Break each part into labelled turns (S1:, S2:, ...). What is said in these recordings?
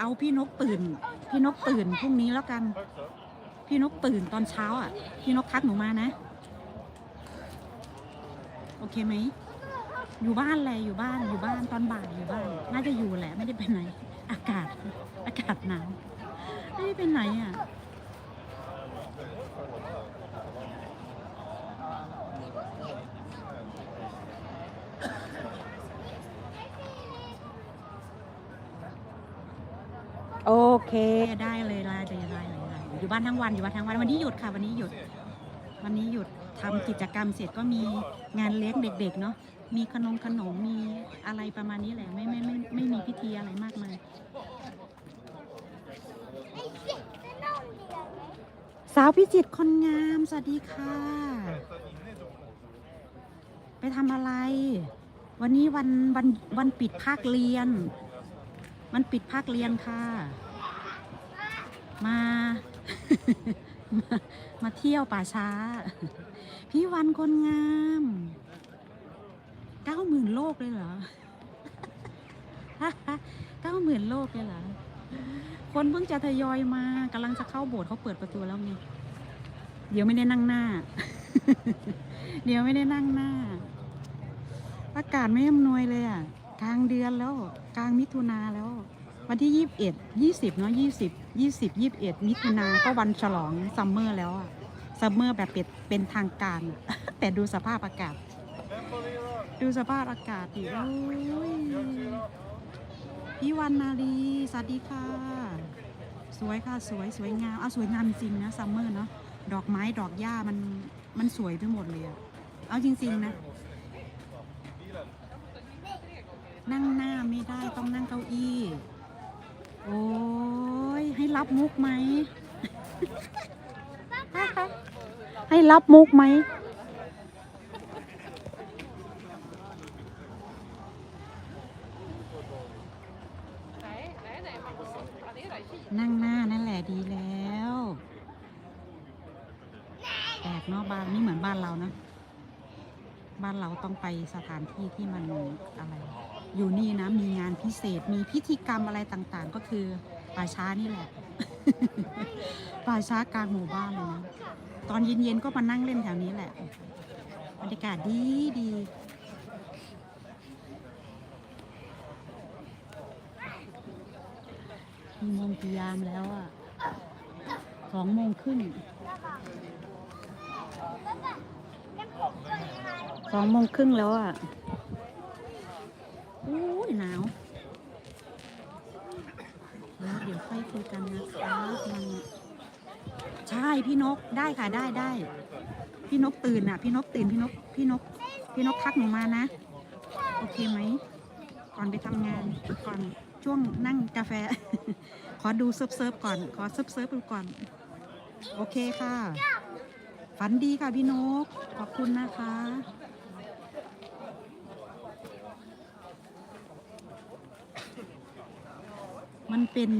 S1: เอาพี่นกตื่น พี่นกตื่นพรุ่งนี้แล้วกัน พี่นกตื่นตอนเช้าอะ พี่นกทักหนูมานะ โอเคไหม อยู่บ้านแหละอยู่บ้านอยู่บ้านตอนบ่ายอยู่บ้าน น่าจะอยู่แหละไม่ได้ไปไหน อากาศ อากาศหนาว ไม่ได้ไปไหนอะ โอเคได้เลยได้เลยได้เลยได้เลยอยู่บ้านทั้งวันอยู่บ้านทั้งวันวันนี้หยุดค่ะ วันนี้หยุด วันนี้หยุดทำกิจกรรมเสร็จก็มีงานเลี้ยงเด็ก ๆ เนาะมีขนมขนมมีอะไรประมาณนี้แหละไม่ไม่ไม่ไม่มีพิธีอะไรมากมายสาวพิจิตรคนงามสวัสดีค่ะ ไปทำอะไร วันนี้วันวันวันปิดภาคเรียน มันปิดภาคเรียนค่ะ มา มามาเที่ยวป่าช้า พี่วันคนงามเก้าหมื่นโลกเลยเหรอเก้าหมื่นโลกเลยเหรอ คนเพิ่งจะทยอยมากำลังจะเข้าโบสถ์เขาเปิดประตูแล้วไงเดี๋ยวไม่ได้นั่งหน้า เดี๋ยวไม่ได้นั่งหน้า อากาศไม่อำนวยเลยอะ กลางเดือนแล้วกลางมิถุนาแล้ว วันที่ยี่สิบเอ็ดยี่สิบเนาะยี่สิบยี่สิบยี่สิบเอ็ดมิถุนาก็วันฉลองซัมเมอร์แล้วอะซัมเมอร์แบบเป็นเป็นทางการ แต่ดูสภาพอากาศ ดูสภาพอากาศดิโอ้ยพี่วันนาลีสวัสดีค่ะ สวยค่ะสวยสวยงามเอาสวยงามจริงนะซัมเมอร์เนาะดอกไม้ดอกหญ้ามันมันสวยไปหมดเลยอะเอาจริง ๆ นะ นั่งหน้าไม่ได้ต้องนั่งเก้าอี้ โอ้ยให้รับมุกไหม ให้รับมุกไหม นั่งหน้านั่นแหละดีแล้วแปลกเนาะบ้านนี่เหมือนบ้านเรานะ บ้านเราต้องไปสถานที่ที่มันอะไร อยู่นี่นะมีงานพิเศษมีพิธีกรรมอะไรต่างๆ ก็คือป่าช้านี่แหละ ป่าช้ากลางหมู่บ้านเลยนะตอนเย็นๆก็มานั่งเล่นแถวนี้แหละบรรยากาศดีดีมีโมงกี่ยามแล้วอะสองโมงครึ่งสองโมงครึ่งแล้วอะ อู้หนาวแล้วเดี๋ยวค่อยคุยกันนะคะมันใช่พี่นกได้ค่ะได้ได้พี่นกตื่นอะ พี่นกตื่นพี่นกพี่นก พี่นกทักหนูมานะ โอเคไหมก่อนไปทำงานก่อนช่วงนั่งกาแฟ ขอดูเซิร์ฟเซิร์ฟก่อน ขอเซิร์ฟเซิร์ฟดูก่อน โอเคค่ะ ฝันดีค่ะพี่นก ขอบคุณนะคะ มันเป็น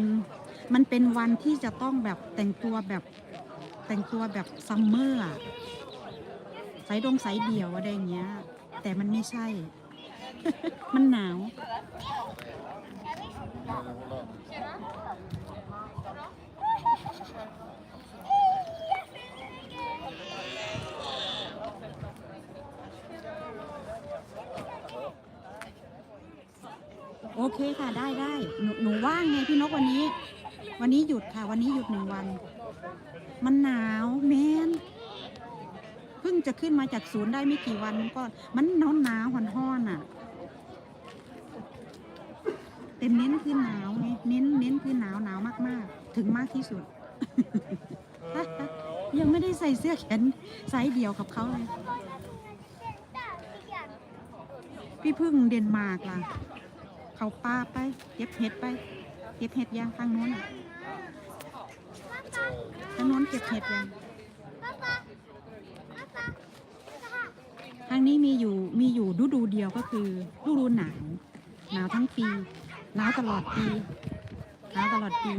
S1: มันเป็นวันที่จะต้องแบบแต่งตัวแบบแต่งตัวแบบซัมเมอร์ใสายดงสายเดี่ยวอะไรอย่างเงี้ย แต่มันไม่ใช่ มันหนาว โอเคค่ะได้ได้หนูหนูว่างไงพี่นกวันนี้ วันนี้หยุดค่ะ วันนี้หยุดหนึ่งวัน มันหนาวแมนเพิ่งจะขึ้นมาจากศูนย์ได้ไม่กี่วันก็มันหนาวหนาวหอนห้อนอะแต่เน้นคือหนาวไงเน้นเน้นคือหนาวหนาวมากๆ ถึงมากที่สุด ยังไม่ได้ใส่เสื้อแขนไซส์เดียวกับเขาเลยพี่พึ่งเดนมาร์กล่ะ เขาป้าไป เก็บเห็ดไป เก็บเห็ดยางทางโน้นอะทางโน้นเก็บเห็ดยางทางนี้มีอยู่มีอยู่ฤดูเดียวก็คือฤดูหนาวหนาวทั้งปีหนาวตลอดปีหนาวตลอดปี